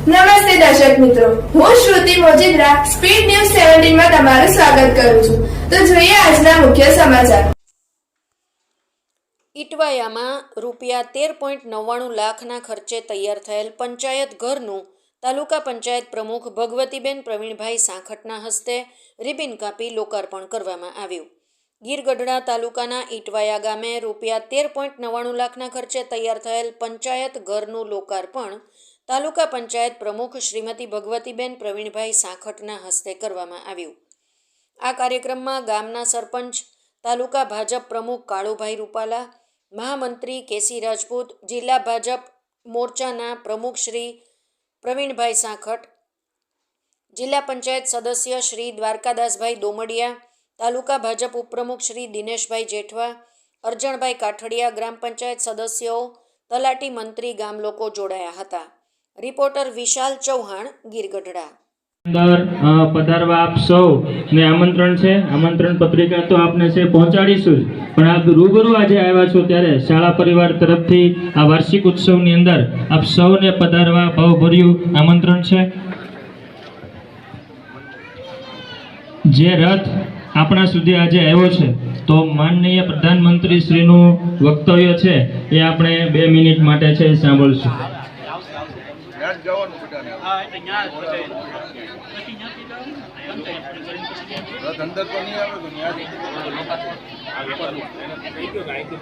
નમસ્તે દર્શક મિત્રો. હું શ્રુતિ મોજીદ્રા, સ્પીડ ન્યૂઝ સેવન્ટીનમાં તમારું સ્વાગત કરું છું. તો જોઈએ આજના મુખ્ય સમાચાર. ઇટવાયામાં રૂપિયા તેર પોઈન્ટ નવ્વાણું લાખના ખર્ચે તૈયાર થયેલ પંચાયત ઘરનું તાલુકા પંચાયત પ્રમુખ ભગવતીબેન પ્રવીણભાઈ સાંખટના હસ્તે રિબિન કાપી લોકાર્પણ કરવામાં આવ્યું. ગીરગઢડા તાલુકાના ઇટવાયા ગામે રૂપિયા તેર પોઈન્ટ નવ્વાણું લાખના ખર્ચે તૈયાર થયેલ પંચાયત ઘરનું લોકાર્પણ તાલુકા પંચાયત પ્રમુખ શ્રીમતી ભગવતીબેન પ્રવીણભાઈ સાંખટના હસ્તે કરવામાં આવ્યું. આ કાર્યક્રમમાં ગામના સરપંચ, તાલુકા ભાજપ પ્રમુખ કાળુભાઈ રૂપાલા, મહામંત્રી કેસી રાજપૂત, જિલ્લા ભાજપ મોરચાના પ્રમુખ શ્રી પ્રવીણભાઈ સાંખટ, જિલ્લા પંચાયત સદસ્ય શ્રી દ્વારકાદાસભાઈ દોમડિયા, તાલુકા ભાજપ ઉપપ્રમુખ શ્રી દિનેશભાઈ જેઠવા, અરજણભાઈ કાઠડિયા ગ્રામ પંચાયત સદસ્યો, તલાટી મંત્રી ગામ લોકો જોડાયા હતા. રિપોર્ટર વિશાલ ચૌહાણ, ગીરગઢડા. અંદર પધારવા આપ સૌ ને આમંત્રણ છે. આમંત્રણ પત્રિકા તો આપને છે, પહોંચાડીશું જ. પણ આપ રૂબરૂ આજે આવ્યા છો ત્યારે શાળા પરિવાર તરફથી આ વાર્ષિક ઉત્સવની અંદર આપ સૌને પધારવા ભાવભર્યું આમંત્રણ છે. જે રથ આપણા સુધી આજે આવ્યો છે, તો માનનીય પ્રધાનમંત્રી શ્રીનું વક્તવ્ય છે, એ આપણે બે મિનિટ માટે છે સાંભળશું. જવાનું બધાને અંદર તો નહીં આવે તો ત્યાં